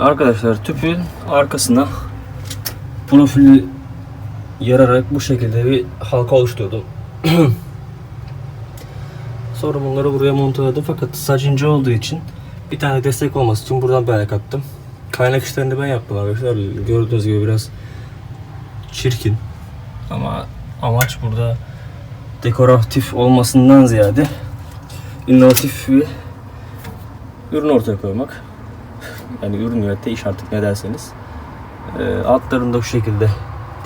Arkadaşlar tüpün arkasına profili yararak bu şekilde bir halka oluşturdum. Sonra bunları buraya montaladım fakat saç ince olduğu için bir tane destek olması için buradan böyle kattım. Kaynak işlerini ben yaptım arkadaşlar. Gördüğünüz gibi biraz çirkin. Ama amaç burada dekoratif olmasından ziyade inovatif bir ürün ortaya koymak. Yani ürün üretti iş artık ne derseniz. Ee, altlarını da şu şekilde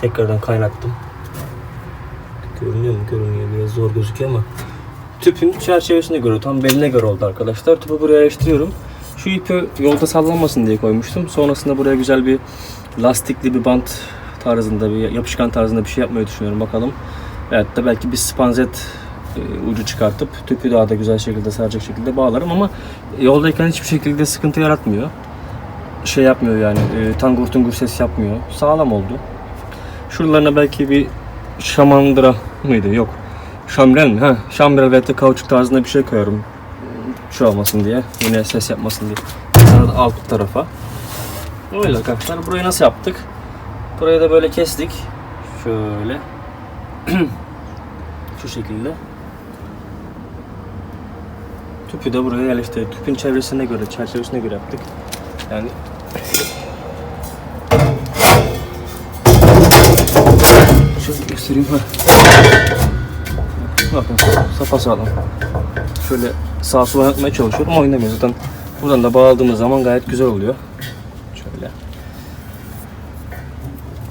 tekrardan kaynattım. Görünüyor mu? Görünüyor. Biraz zor gözüküyor ama. Tüpün çerçevesine göre, tam beline göre oldu arkadaşlar. Tüpü buraya yerleştiriyorum. Şu ipi yolda sallanmasın diye koymuştum. Sonrasında buraya güzel bir lastikli bir bant tarzında, bir yapışkan tarzında bir şey yapmayı düşünüyorum. Bakalım. Evet de belki bir spanzet e, ucu çıkartıp tüpü daha da güzel şekilde saracak şekilde bağlarım ama yoldayken hiçbir şekilde sıkıntı yaratmıyor. Şey yapmıyor yani e, tangur tungur ses yapmıyor. Sağlam oldu. Şuralarına belki bir şamandıra mıydı? Yok. Şambrel mi? Ha, şambrel veya da kauçuk tarzında bir şey koyarım. Şu olmasın diye. Yine ses yapmasın diye. Da alt tarafa. Öyle arkadaşlar. Burayı nasıl yaptık? Burayı da böyle kestik. Şöyle. Şu şekilde. Tüpü de buraya yerleştirdik. Tüpün çevresine göre, çerçevesine göre yaptık. Yani Şöyle göstereyim ha. Bakın sapasağlam. Şöyle sağa sola yapmaya çalışıyorum oynamıyor zaten. Buradan da bağladığımız zaman gayet güzel oluyor. Şöyle.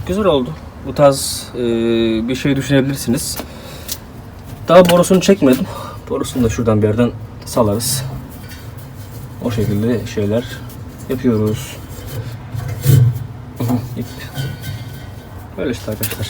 Güzel oldu. Bu tarz e, bir şey düşünebilirsiniz. Daha borusunu çekmedim. Borusunu da şuradan bir yerden salarız. O şekilde şeyler yapıyoruz. Böyle işte arkadaşlar.